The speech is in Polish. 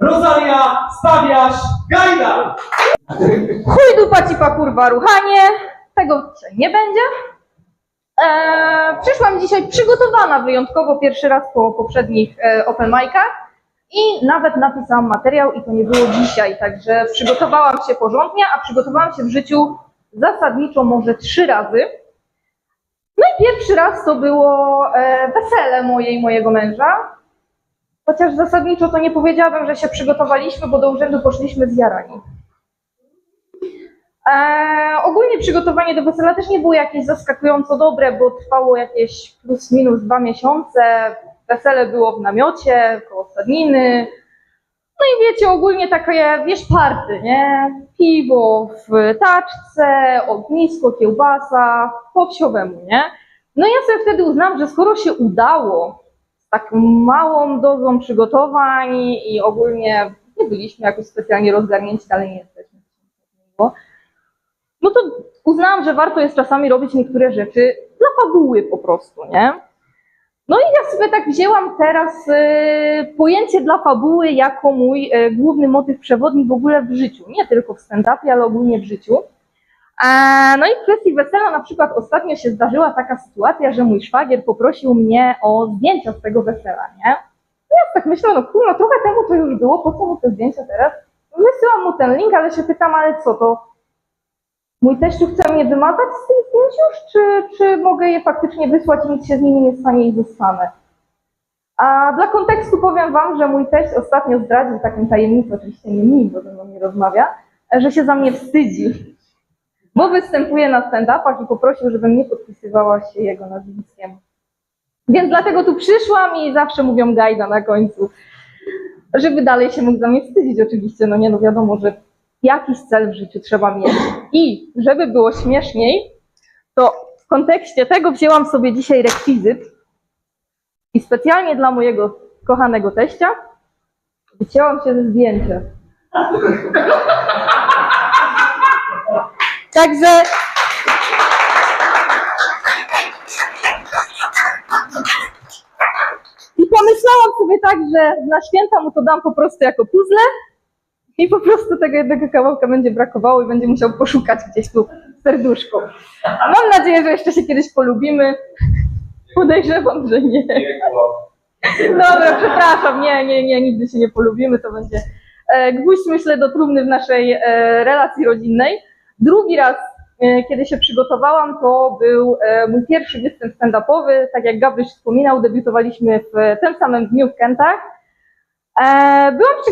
Rosalia Stawiasz Gajda! Chuj dupa cipa kurwa ruchanie, tego dzisiaj nie będzie. Eee, przyszłam dzisiaj przygotowana wyjątkowo pierwszy raz po poprzednich e, open micach i nawet napisałam materiał i to nie było dzisiaj, także przygotowałam się porządnie, a przygotowałam się w życiu zasadniczo może trzy razy. No i pierwszy raz to było e, wesele moje i mojego męża. Chociaż zasadniczo to nie powiedziałabym, że się przygotowaliśmy, bo do urzędu poszliśmy zjarani. Eee, ogólnie przygotowanie do wesela też nie było jakieś zaskakująco dobre, bo trwało jakieś plus minus dwa miesiące. Wesele było w namiocie, koło stadniny. No i wiecie, ogólnie takie, wiesz, party, nie? Piwo w taczce, ognisko, kiełbasa, po wsiowemu, nie? No i ja sobie wtedy uznałam, że skoro się udało z tak małą dozą przygotowań i ogólnie nie byliśmy jakoś specjalnie rozgarnięci, dalej nie jesteśmy. No to uznałam, że warto jest czasami robić niektóre rzeczy dla fabuły po prostu, nie? No i ja sobie tak wzięłam teraz y, pojęcie dla fabuły jako mój y, główny motyw przewodni w ogóle w życiu. Nie tylko w stand-upie, ale ogólnie w życiu. No i w kwestii wesela na przykład ostatnio się zdarzyła taka sytuacja, że mój szwagier poprosił mnie o zdjęcia z tego wesela, nie? No ja tak myślę, no kurwa, trochę temu to już było, po co mu te zdjęcia teraz? Wysyłam mu ten link, ale się pytam, ale co to? Mój teściu chce mnie wymazać z tych zdjęć już, czy, czy mogę je faktycznie wysłać i nic się z nimi nie stanie i zostanę? A dla kontekstu powiem Wam, że mój teść ostatnio zdradził taką tajemnicę, oczywiście nie mi, bo ze mną nie rozmawia, że się za mnie wstydzi. Bo występuje na stand-upach i poprosił, żebym nie podpisywała się jego nazwiskiem. Więc dlatego tu przyszłam i zawsze mówią Gajda na końcu. Żeby dalej się mógł za mnie wstydzić oczywiście, no nie, no wiadomo, że jakiś cel w życiu trzeba mieć. I żeby było śmieszniej, to w kontekście tego wzięłam sobie dzisiaj rekwizyt i specjalnie dla mojego kochanego teścia wycięłam się ze zdjęcia. Także i pomyślałam sobie tak, że na święta mu to dam po prostu jako puzzle i po prostu tego jednego kawałka będzie brakowało i będzie musiał poszukać gdzieś tu w serduszku. Mam nadzieję, że jeszcze się kiedyś polubimy. Podejrzewam, że nie. Dobra, przepraszam, nie, nie, nie, nigdy się nie polubimy, to będzie e, gwóźdź, myślę, do trumny w naszej e, relacji rodzinnej. Drugi raz, e, kiedy się przygotowałam, to był e, mój pierwszy występ stand-upowy. Tak jak Gabryś wspominał, debiutowaliśmy w tym samym dniu w Kętach. E, byłam